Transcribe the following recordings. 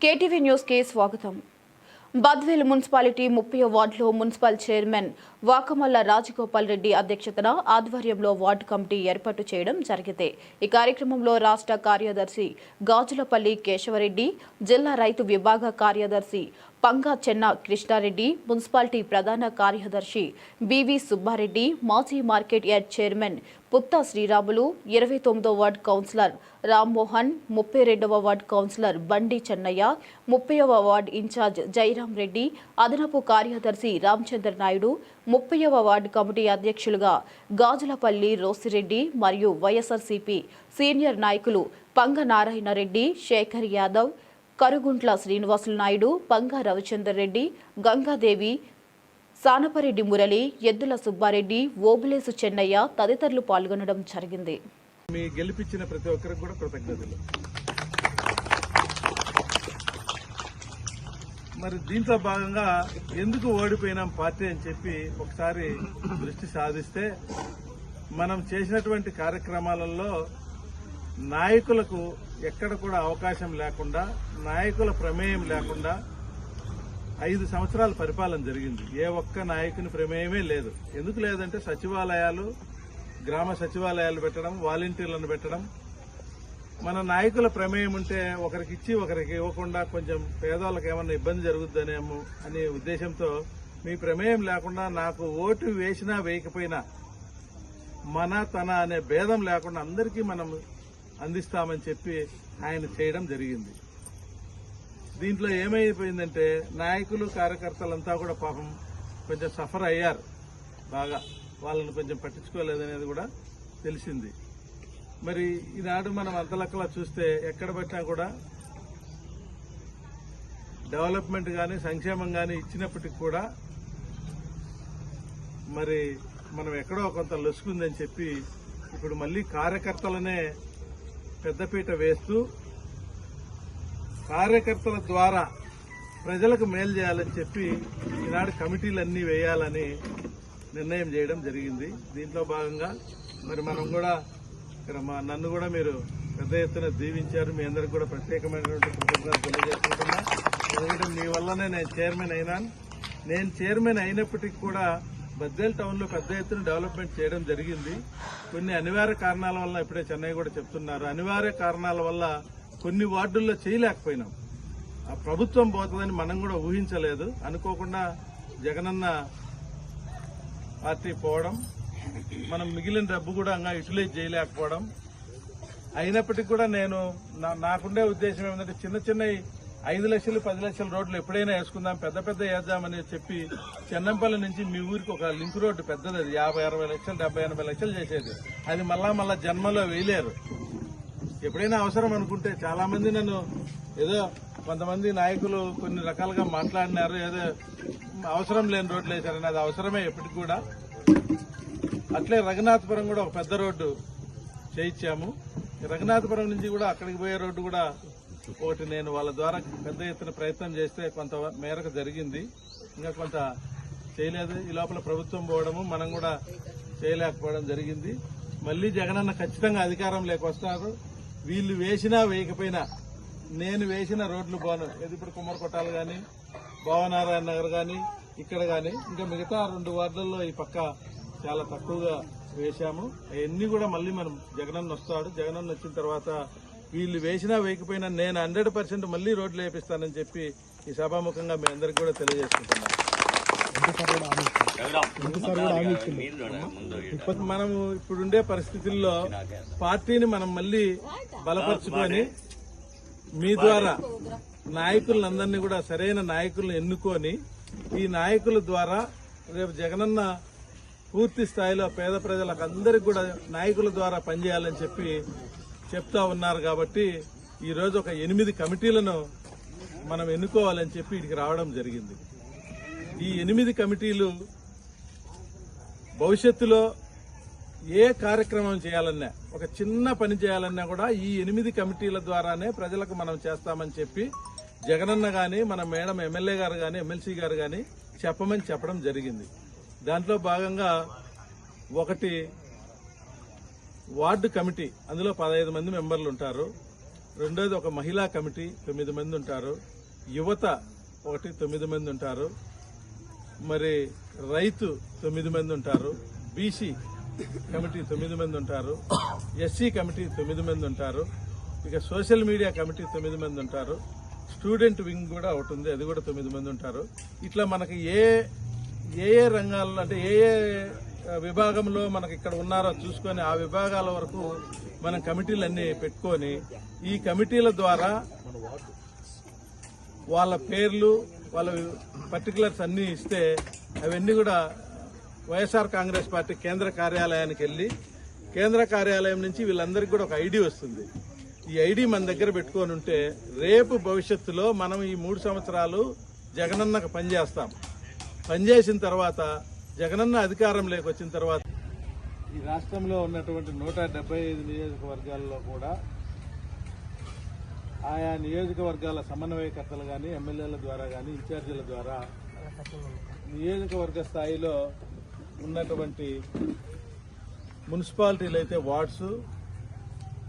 KTV న్యూస్కి స్వాగతం. Badvel municipality ముప్పై వార్డులో మున్సిపల్ చైర్మన్ వాకమల్ల రాజగోపాల్ రెడ్డి అధ్యక్షతన ఆధ్వర్యంలో వార్డు కమిటీ ఏర్పాటు చేయడం జరిగితే ఈ కార్యక్రమంలో రాష్ట్ర కార్యదర్శి గాజులపల్లి కేశవరెడ్డి జిల్లా రైతు విభాగ కార్యదర్శి పంగా చెన్న కృష్ణారెడ్డి మున్సిపాలిటీ ప్రధాన కార్యదర్శి బివి సుబ్బారెడ్డి మాజీ market yard chairman Puttha Sriramulu ఇరవై తొమ్మిదో వార్డు కౌన్సిలర్ రామ్మోహన్ ముప్పై రెండవ వార్డు కౌన్సిలర్ బండి చెన్నయ్య ముప్పైవ వార్డు ఇన్ఛార్జ్ జయరాం రెడ్డి అదనపు కార్యదర్శి రామచంద్ర నాయుడు ముప్పైవ వార్డు కమిటీ అధ్యక్షులుగా గాజులపల్లి రోసిరెడ్డి మరియు వైఎస్ఆర్సీపీ సీనియర్ నాయకులు పంగ నారాయణ రెడ్డి శేఖర్ యాదవ్ కరుగుంట్ల శ్రీనివాసులు నాయుడు పంగా రవిచందర్ రెడ్డి గంగాదేవి సానపరెడ్డి మురళి ఎద్దుల సుబ్బారెడ్డి ఓబులేసు చెన్నయ్య తదితరులు పాల్గొనడం జరిగింది. మీ గెలిపించిన ప్రతి ఒక్కరికి కూడా కృతజ్ఞతలు. మరి దీంట్లో భాగంగా ఎందుకు ఓడిపోయినాం పార్టీ అని చెప్పి ఒకసారి దృష్టి సాధిస్తే మనం చేసినటువంటి కార్యక్రమాలలో నాయకులకు ఎక్కడ కూడా అవకాశం లేకుండా నాయకుల ప్రమేయం లేకుండా ఐదు సంవత్సరాల పరిపాలన జరిగింది. ఏ ఒక్క నాయకుని ప్రమేయమే లేదు. ఎందుకు లేదంటే సచివాలయాలు గ్రామ సచివాలయాలు పెట్టడం వాలంటీర్లను పెట్టడం. మన నాయకుల ప్రమేయం ఉంటే ఒకరికి ఇచ్చి ఒకరికి ఇవ్వకుండా కొంచెం పేదవాళ్ళకి ఏమన్నా ఇబ్బంది జరుగుద్దనేమో అనే ఉద్దేశంతో మీ ప్రమేయం లేకుండా నాకు ఓటు వేసినా వేయకపోయినా మన తన అనే భేదం లేకుండా అందరికీ మనం అందిస్తామని చెప్పి ఆయన చేయడం జరిగింది. దీంట్లో ఏమైపోయిందంటే నాయకులు కార్యకర్తలంతా కూడా పాపం కొంచెం సఫర్ అయ్యారు. బాగా వాళ్ళని కొంచెం పట్టించుకోలేదనేది కూడా తెలిసింది. మరి ఈనాడు మనం అంతలక్కలా చూస్తే ఎక్కడ పట్టినా కూడా డెవలప్మెంట్ కానీ సంక్షేమం కానీ ఇచ్చినప్పటికి కూడా మరి మనం ఎక్కడో కొంత లొసుకుందని చెప్పి ఇప్పుడు మళ్ళీ కార్యకర్తలనే పెద్దపీట వేస్తూ కార్యకర్తల ద్వారా ప్రజలకు మేలు చేయాలని చెప్పి ఈనాడు కమిటీలన్నీ వేయాలని నిర్ణయం చేయడం జరిగింది. దీంట్లో భాగంగా మరి మనం కూడా ఇక్కడ మా నన్ను కూడా మీరు పెద్ద ఎత్తున దీవించారు. మీ అందరికి కూడా ప్రత్యేకమైనటువంటి కృతజ్ఞతలు తెలియజేసుకుంటున్నా. ఎందుకంటే మీ వల్లనే నేను చైర్మన్ అయినాను. నేను చైర్మన్ అయినప్పటికీ కూడా బద్దేల్ టౌన్లో పెద్ద ఎత్తున డెవలప్మెంట్ చేయడం జరిగింది. కొన్ని అనివార్య కారణాల వల్ల ఇప్పుడే చెన్నై కూడా చెప్తున్నారు. అనివార్య కారణాల వల్ల కొన్ని వార్డుల్లో చేయలేకపోయినాం. ఆ ప్రభుత్వం పోతుందని మనం కూడా ఊహించలేదు. అనుకోకుండా జగనన్న పార్టీ పోవడం మనం మిగిలిన డబ్బు కూడా అంగా యూటిలైజ్ చేయలేకపోవడం. అయినప్పటికీ కూడా నేను నా- నాకుండే ఉద్దేశం ఏమిటంటే చిన్న చిన్న ఐదు లక్షలు పది లక్షల రోడ్లు ఎప్పుడైనా వేసుకుందాం పెద్ద పెద్ద వేద్దామని చెప్పి చెన్నంపల్లి నుంచి మీ ఊరికి ఒక లింక్ రోడ్డు పెద్దది అది. యాభై అరవై లక్షలు డెబ్బై ఎనభై లక్షలు చేసేది. అది మళ్ళా మళ్ళా జన్మలో వేయలేరు. ఎప్పుడైనా అవసరం అనుకుంటే చాలా మంది నన్ను ఏదో కొంతమంది నాయకులు కొన్ని రకాలుగా మాట్లాడినారు. ఏదో అవసరం లేని రోడ్లు వేశారని. అది అవసరమే ఎప్పటికి కూడా. అట్లే రఘునాథపురం కూడా ఒక పెద్ద రోడ్డు చేయించాము. ఈ రఘునాథపురం నుంచి కూడా అక్కడికి పోయే రోడ్డు కూడా ఒకటి నేను వాళ్ళ ద్వారా పెద్ద ఎత్తున ప్రయత్నం చేస్తే కొంత మేరకు జరిగింది. ఇంకా కొంత చేయలేదు. ఈ లోపల ప్రభుత్వం పోవడము మనం కూడా చేయలేకపోవడం జరిగింది. మళ్ళీ జగనన్న ఖచ్చితంగా అధికారం లేకొస్తారు వీళ్ళు వేసినా వేయకపోయినా నేను వేసిన రోడ్లు బాను. ఏది ఇప్పుడు కుమ్మరకొట్టాలు కానీ భావనారాయణ నగర్ కానీ ఇక్కడ కానీ ఇంకా మిగతా రెండు వార్డుల్లో ఈ పక్క చాలా తక్కువగా వేశాము. అవన్నీ కూడా మళ్ళీ మనం జగనన్న వస్తాడు. జగనన్న వచ్చిన తర్వాత వీళ్ళు వేసినా వేయకపోయినా నేను హండ్రెడ్ పర్సెంట్ మళ్ళీ రోడ్లు వేపిస్తానని చెప్పి ఈ సభాముఖంగా మీ అందరికీ కూడా తెలియజేసుకుంటున్నాను. ఇప్పుడు మనము ఇప్పుడుండే పరిస్థితుల్లో పార్టీని మనం మళ్ళీ బలపరుచుకొని మీ ద్వారా నాయకులందరినీ కూడా సరైన నాయకులను ఎన్నుకొని ఈ నాయకుల ద్వారా రేపు జగనన్న పూర్తి స్థాయిలో పేద ప్రజలకు అందరికి కూడా నాయకుల ద్వారా పనిచేయాలని చెప్పి చెప్తా ఉన్నారు కాబట్టి ఈ రోజు ఒక ఎనిమిది కమిటీలను మనం ఎన్నుకోవాలని చెప్పి ఇక్కడికి రావడం జరిగింది. ఈ ఎనిమిది కమిటీలు భవిష్యత్తులో ఏ కార్యక్రమం చేయాలన్నా ఒక చిన్న పని చేయాలన్నా కూడా ఈ ఎనిమిది కమిటీల ద్వారానే ప్రజలకు మనం చేస్తామని చెప్పి జగనన్న కానీ మన మేడం ఎమ్మెల్యే గారు కానీ ఎమ్మెల్సీ గారు కానీ చెప్పమని చెప్పడం జరిగింది. దాంట్లో భాగంగా ఒకటి వార్డు కమిటీ అందులో పదహైదు మంది మెంబర్లు ఉంటారు. రెండోది ఒక మహిళా కమిటీ తొమ్మిది మంది ఉంటారు. యువత ఒకటి తొమ్మిది మంది ఉంటారు. మరి రైతు తొమ్మిది మంది ఉంటారు. బీసీ కమిటీ తొమ్మిది మంది ఉంటారు. ఎస్సీ కమిటీ తొమ్మిది మంది ఉంటారు. ఇక సోషల్ మీడియా కమిటీ తొమ్మిది మంది ఉంటారు. స్టూడెంట్ వింగ్ కూడా ఒకటి ఉంది అది కూడా తొమ్మిది మంది ఉంటారు. ఇట్లా మనకి ఏ ఏ ఏ రంగాల్లో అంటే ఏ ఏ విభాగంలో మనకి ఇక్కడ ఉన్నారో చూసుకొని ఆ విభాగాల వరకు మనం కమిటీలన్నీ పెట్టుకొని ఈ కమిటీల ద్వారా వాళ్ళ పేర్లు వాళ్ళ పర్టికులర్స్ అన్నీ ఇస్తే అవన్నీ కూడా వైఎస్ఆర్ కాంగ్రెస్ పార్టీ కేంద్ర కార్యాలయానికి వెళ్ళి కేంద్ర కార్యాలయం నుంచి వీళ్ళందరికీ కూడా ఒక ఐడి వస్తుంది. ఈ ఐడి మన దగ్గర పెట్టుకొని ఉంటే రేపు భవిష్యత్తులో మనం ఈ మూడు సంవత్సరాలు జగనన్నకు పనిచేస్తాం. పనిచేసిన తర్వాత జగనన్న అధికారం వచ్చిన తర్వాత ఈ రాష్ట్రంలో ఉన్నటువంటి నూట డెబ్బై ఐదు నియోజకవర్గాల్లో కూడా ఆయా నియోజకవర్గాల సమన్వయకర్తలు కానీ ఎమ్మెల్యేల ద్వారా కానీ ఇన్ఛార్జీల ద్వారా నియోజకవర్గ స్థాయిలో ఉన్నటువంటి మున్సిపాలిటీలు అయితే వార్డ్స్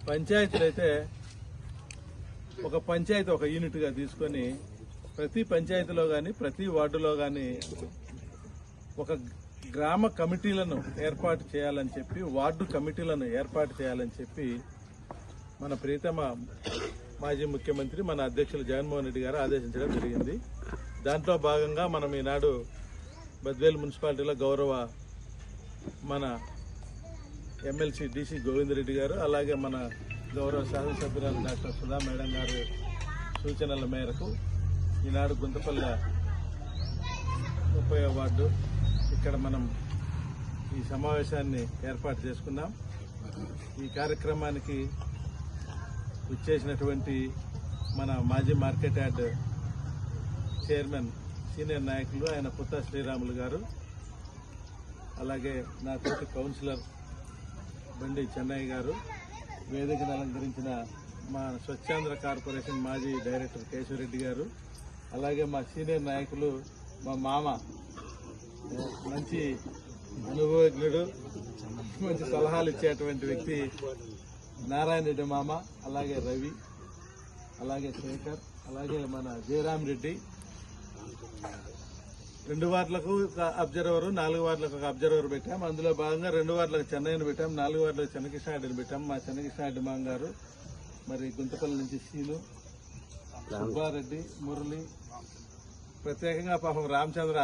పంచాయతీలు అయితే ఒక పంచాయతీ ఒక యూనిట్గా తీసుకొని ప్రతి పంచాయతీలో కానీ ప్రతి వార్డులో కానీ ఒక గ్రామ కమిటీలను ఏర్పాటు చేయాలని చెప్పి వార్డు కమిటీలను ఏర్పాటు చేయాలని చెప్పి మన ప్రీతమ మాజీ ముఖ్యమంత్రి మన అధ్యక్షులు జగన్మోహన్ రెడ్డి గారు ఆదేశించడం జరిగింది. దాంట్లో భాగంగా మనం ఈనాడు బద్వేలు మున్సిపాలిటీలో గౌరవ మన ఎమ్మెల్సీ డీసీ గోవిందరెడ్డి గారు అలాగే మన గౌరవ శాసనసభ్యురాలు డాక్టర్ సుధా మేడం గారు సూచనల మేరకు ఈనాడు గుంతపల్లె ముప్పై వార్డు ఇక్కడ మనం ఈ సమావేశాన్ని ఏర్పాటు చేసుకున్నాం ఈ కార్యక్రమానికి ఇచ్చేసినటువంటి మన మాజీ మార్కెట్ యార్డ్ చైర్మన్ సీనియర్ నాయకులు ఆయన పుత్త శ్రీరాములు గారు అలాగే నా తోటి కౌన్సిలర్ బండి చెన్నయ్య గారు వేదికను అలంకరించిన మా స్వచ్ఛాంధ్ర కార్పొరేషన్ మాజీ డైరెక్టర్ కేశవరెడ్డి గారు అలాగే మా సీనియర్ నాయకులు మా మామ మంచి అనుభవజ్ఞుడు మంచి సలహాలు ఇచ్చేటువంటి వ్యక్తి నారాయణ రెడ్డి మామ అలాగే రవి అలాగే శేఖర్ అలాగే మన జయరాం రెడ్డి. రెండు వార్డులకు ఒక అబ్జర్వర్ నాలుగు వార్డులకు ఒక అబ్జర్వర్ పెట్టాం. అందులో భాగంగా రెండు వార్డులకు చెన్నైని పెట్టాం నాలుగు వార్డులకు చెన్నకృష్ణారెడ్డిని పెట్టాం. మా చెన్నకృష్ణారెడ్డి మామ గారు మరి గుంతపల్లి నుంచి సీను సుబ్బారెడ్డి మురళి ప్రత్యేకంగా పాపం రామచంద్ర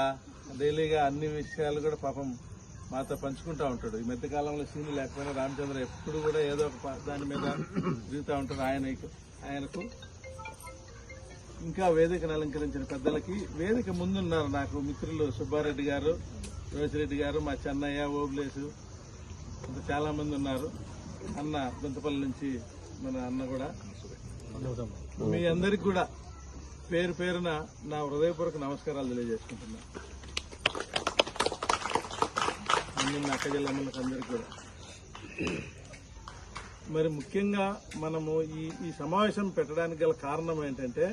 డైలీగా అన్ని విషయాలు కూడా పాపం మాతో పంచుకుంటా ఉంటాడు. ఈ మధ్య కాలంలో సీన్ లేకపోయినా రామచంద్ర ఎప్పుడు కూడా ఏదో ఒక దాని మీద తిరుగుతూ ఉంటాడు ఆయన ఆయనకు. ఇంకా వేదికను అలంకరించిన పెద్దలకి వేదిక ముందున్నారు నాకు మిత్రులు సుబ్బారెడ్డి గారు రోజిరెడ్డి గారు మా చెన్నయ్య ఓబ్లేసు ఇంకా చాలా మంది ఉన్నారు. అన్న గుంతపల్లి నుంచి మన అన్న కూడా. మీ అందరికి కూడా పేరు పేరున నా హృదయపూర్వక నమస్కారాలు తెలియజేసుకుంటున్నా. నిన్న అక్క జిల్లాలకు అందరికీ కూడా. మరి ముఖ్యంగా మనము ఈ ఈ సమావేశం పెట్టడానికి గల కారణం ఏంటంటే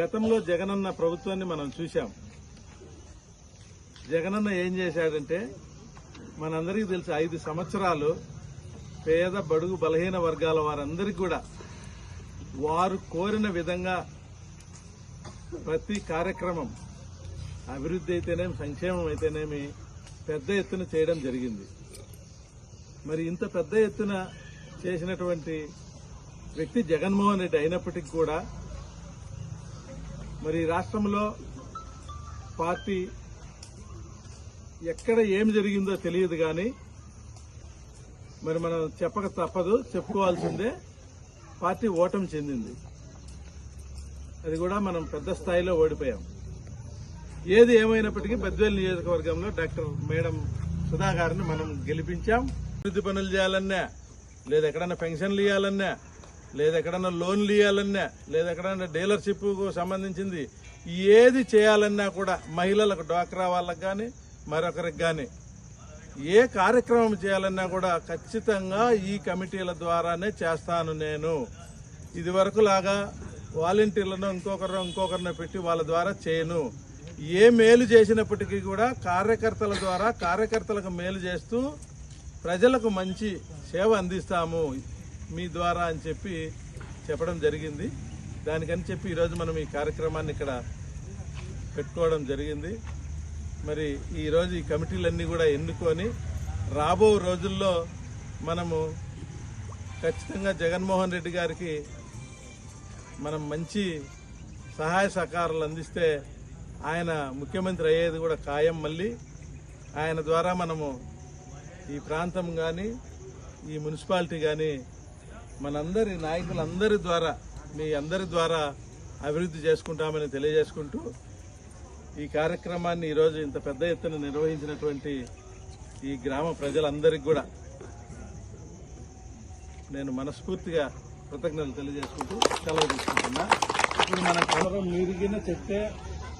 గతంలో జగనన్న ప్రభుత్వాన్ని మనం చూశాం. జగనన్న ఏం చేశాడంటే మనందరికీ తెలుసు ఐదు సంవత్సరాలు పేద బడుగు బలహీన వర్గాల వారందరికీ కూడా వారు కోరిన విధంగా ప్రతి కార్యక్రమం అభివృద్ధి అయితేనేమి సంక్షేమం అయితేనేమి పెద్ద ఎత్తున చేయడం జరిగింది. మరి ఇంత పెద్ద ఎత్తున చేసినటువంటి వ్యక్తి జగన్మోహన్ రెడ్డి అయినప్పటికీ కూడా మరి రాష్ట్రంలో పార్టీ ఎక్కడ ఏం జరిగిందో తెలియదు కానీ మరి మనం చెప్పక తప్పదు చెప్పుకోవాల్సిందే. పార్టీ ఓటం చెందింది. అది కూడా మనం పెద్ద స్థాయిలో ఓడిపోయాం. ఏది ఏమైనప్పటికీ బద్వేల్ నియోజకవర్గంలో డాక్టర్ మేడం సుధా గారిని మనం గెలిపించాం. అభివృద్ధి పనులు చేయాలన్నా లేదా ఎక్కడన్నా పెన్షన్లు ఇవ్వాలన్నా లేదా ఎక్కడన్నా లోన్లు ఇవ్వాలన్నా లేదా ఎక్కడన్నా డీలర్షిప్కు సంబంధించింది ఏది చేయాలన్నా కూడా మహిళలకు డ్వాక్రా వాళ్ళకు కానీ మరొకరికి కానీ ఏ కార్యక్రమం చేయాలన్నా కూడా ఖచ్చితంగా ఈ కమిటీల ద్వారానే చేస్తాను నేను. ఇది లాగా వాలంటీర్లను ఇంకొకరు ఇంకొకరిని పెట్టి వాళ్ళ ద్వారా చేయను. ఏ మేలు చేసినప్పటికీ కూడా కార్యకర్తల ద్వారా కార్యకర్తలకు మేలు చేస్తూ ప్రజలకు మంచి సేవ అందిస్తాము మీ ద్వారా అని చెప్పి చెప్పడం జరిగింది. దానికని చెప్పి ఈరోజు మనం ఈ కార్యక్రమాన్ని ఇక్కడ పెట్టుకోవడం జరిగింది. మరి ఈరోజు ఈ కమిటీలన్నీ కూడా ఎన్నుకొని రాబో రోజుల్లో మనము ఖచ్చితంగా జగన్మోహన్ రెడ్డి గారికి మనం మంచి సహాయ సహకారాలు అందిస్తే ఆయన ముఖ్యమంత్రి అయ్యేది కూడా ఖాయం మళ్ళీ. ఆయన ద్వారా మనము ఈ ప్రాంతం కానీ ఈ మున్సిపాలిటీ కానీ మనందరి నాయకులందరి ద్వారా మీ అందరి ద్వారా అభివృద్ధి చేసుకుంటామని తెలియజేసుకుంటూ ఈ కార్యక్రమాన్ని ఈరోజు ఇంత పెద్ద ఎత్తున నిర్వహించినటువంటి ఈ గ్రామ ప్రజలందరికీ కూడా నేను మనస్ఫూర్తిగా కృతజ్ఞతలు తెలియజేసుకుంటూ సెలవు తీసుకుంటున్నా. ఇప్పుడు మన కలరం మీరిగిన చెట్టే